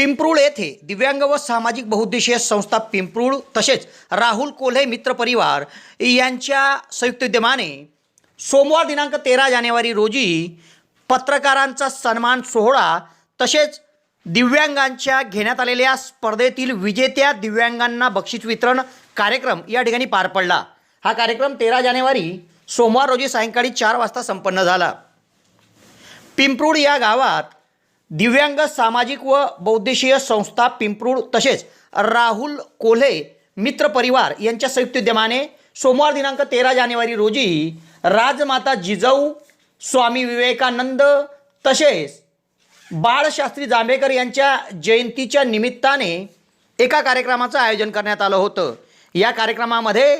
पिंपरूळ येथे दिव्यांग व सामाजिक बहुउद्देशीय संस्था पिंपरूळ तसेच राहुल कोल्हे मित्र परिवार यांच्या संयुक्त विद्यमाने सोमवार दिनांक तेरा जानेवारी रोजी पत्रकारांचा सन्मान सोहळा तसेच दिव्यांगांच्या घेण्यात आलेल्या स्पर्धेतील विजेत्या दिव्यांगांना बक्षीस वितरण कार्यक्रम या ठिकाणी पार पडला. हा कार्यक्रम तेरा जानेवारी सोमवार रोजी सायंकाळी चार वाजता संपन्न झाला. पिंपरूड या गावात दिव्यांग सामाजिक व बौद्धिशीय संस्था पिंपरूड तसेच राहुल कोल्हे मित्र परिवार यांच्या संयुक्त उद्यमाने सोमवार दिनांक तेरा जानेवारी रोजी राजमाता जिजाऊ स्वामी विवेकानंद तसेच बाळशास्त्री जांभेकर यांच्या जयंतीच्या निमित्ताने एका कार्यक्रमाचं आयोजन करण्यात आलं होतं. या कार्यक्रमामध्ये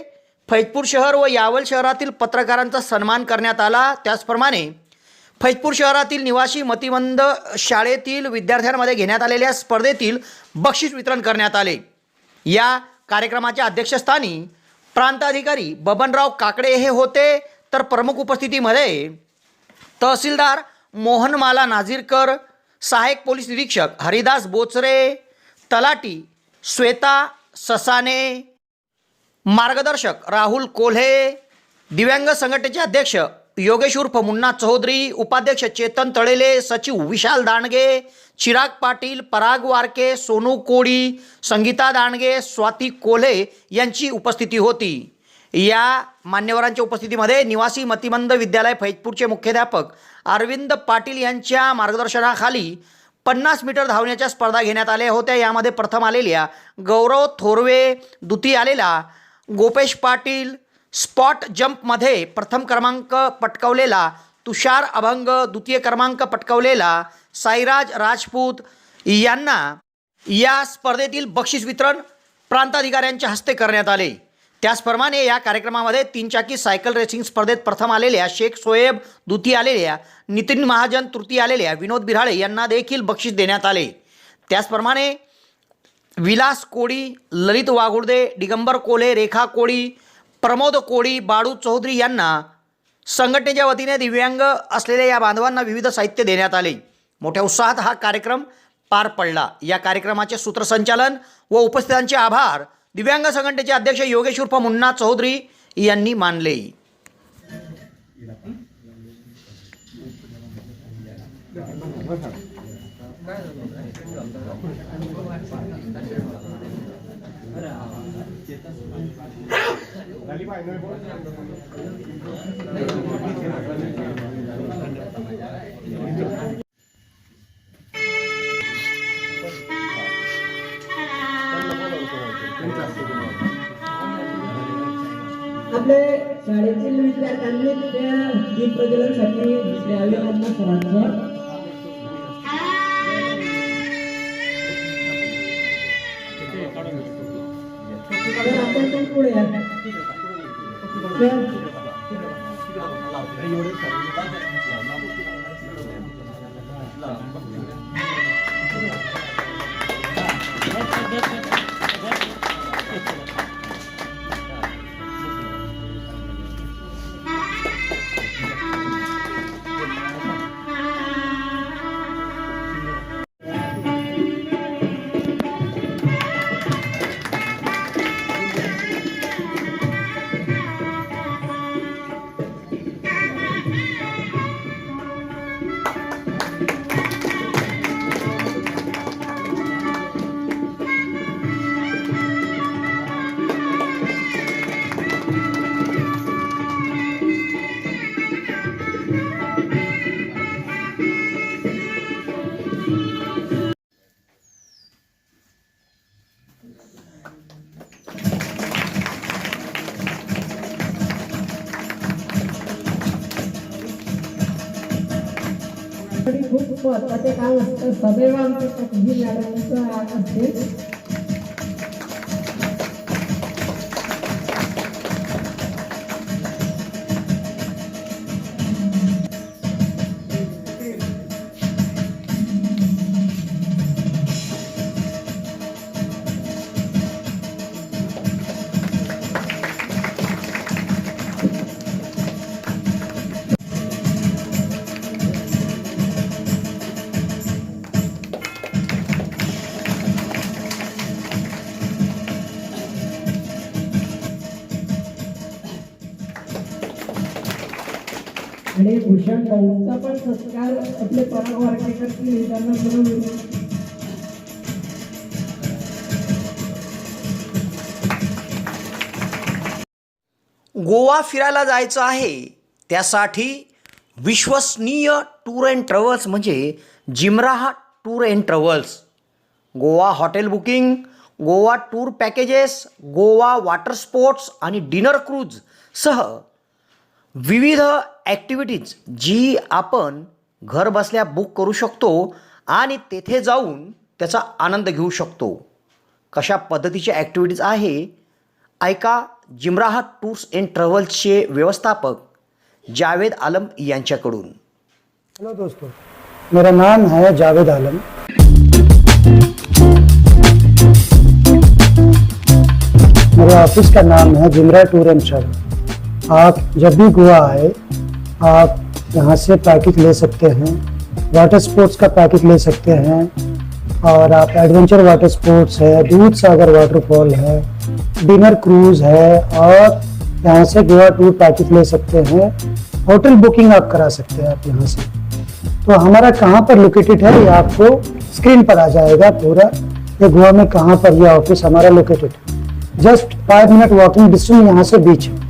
फैजपूर शहर व यावल शहरातील पत्रकारांचा सन्मान करण्यात आला. त्याचप्रमाणे फैजपूर शहरातील निवासी मतिमंद शाळेतील विद्यार्थ्यांमध्ये घेण्यात आलेल्या स्पर्धेतील बक्षीस वितरण करण्यात आले. या कार्यक्रमाच्या अध्यक्षस्थानी प्रांताधिकारी बबनराव काकडे हे होते. तर प्रमुख उपस्थितीमध्ये तहसीलदार मोहनमाला नाझीरकर सहाय्यक पोलीस निरीक्षक हरिदास बोचरे तलाटी श्वेता ससाने मार्गदर्शक राहुल कोल्हे दिव्यांग संघटनेचे अध्यक्ष योगेश उर्फ मुन्ना चौधरी उपाध्यक्ष चेतन तळेले सचिव विशाल दांडगे चिराग पाटील पराग वारके सोनू कोळी संगीता दांडगे स्वाती कोल्हे यांची उपस्थिती होती या मान्यवरांच्या उपस्थितीमध्ये निवासी मतिमंद विद्यालय फैजपूरचे मुख्याध्यापक अरविंद पाटील यांच्या मार्गदर्शनाखाली पन्नास मीटर धावण्याच्या स्पर्धा घेण्यात आल्या होत्या यामध्ये प्रथम आलेल्या गौरव थोरवे द्वितीय आलेला गोपेश पाटील स्पॉट जंपमध्ये प्रथम क्रमांक पटकावलेला तुषार अभंग द्वितीय क्रमांक पटकावलेला साईराज राजपूत यांना या स्पर्धेतील बक्षीस वितरण प्रांताधिकाऱ्यांच्या हस्ते करण्यात आले. त्याचप्रमाणे या कार्यक्रमामध्ये तीनचाकी सायकल रेसिंग स्पर्धेत प्रथम आलेल्या शेख सोएब द्वितीय आलेल्या नितीन महाजन तृतीय आलेल्या विनोद बिराळे यांना देखील बक्षीस देण्यात आले. त्याचप्रमाणे विलास कोळी ललित वाघुर्दे दिगंबर कोले रेखा कोळी प्रमोद कोळी बाळू चौधरी यांना संघटनेच्या वतीने दिव्यांग असलेल्या या बांधवांना विविध साहित्य देण्यात आले. मोठ्या उत्साहात हा कार्यक्रम पार पडला. या कार्यक्रमाचे सूत्रसंचालन व उपस्थितांचे आभार दिव्यांग संघटनेचे अध्यक्ष योगेश उर्फ मुन्ना चौधरी यांनी मानले. आपले शाळेतील विद्यार्थ्यांनी त्या दीप प्रज्वलनसाठी द्यावे सरांचं सर्वांचं तर आपण पण पुढे या. तर तरी खूप महत्वाचे काम असतं सदैव आमच्या ही मॅडमचं असते भूषण भाऊंचा पण सत्कार आपले पराग वारकेकर त्यांना बोलवून गोवा फिरायला जायचं आहे. त्यासाठी विश्वसनीय टूर अँड ट्रॅव्हल्स म्हणजे जिमराहा tour and travels. Goa hotel booking Goa tour packages Goa water sports आणि डिनर क्रूज सह विविध ॲक्टिव्हिटीज जी आपण घर बसल्या बुक करू शकतो आणि तेथे जाऊन त्याचा आनंद घेऊ शकतो. कशा पद्धतीच्या ॲक्टिव्हिटीज आहे? ऐका जिमराहा टूर्स अँड ट्रॅव्हल्सचे व्यवस्थापक जावेद आलम यांच्याकडून. हेलो दोस्तों. मेरा नाम है जावेद आलम. मेरे ऑफिस का नाम है जिमरा टूर एंड ट्रैवल। आप जब भी गोवा आए आप यहाँ से पैकेज ले सकते हैं वाटर स्पोर्ट्स का पैकेज ले सकते हैं, और आप एडवेंचर वाटर स्पोर्ट्स है, दूध सागर वाटरफॉल है डिनर क्रूज है, और यहाँ से गोवा टूर पैकेज ले सकते हैं होटल बुकिंग आप करा सकते हैं आप यहाँ से। तो हमारा कहाँ पर लोकेटेड है, ये आपको स्क्रीन पर आ जाएगा पूरा, ये गोवा में कहाँ पर ये ऑफ़िस हमारा लोकेटेड है। Just five minute walking distance यहाँ से बीच है।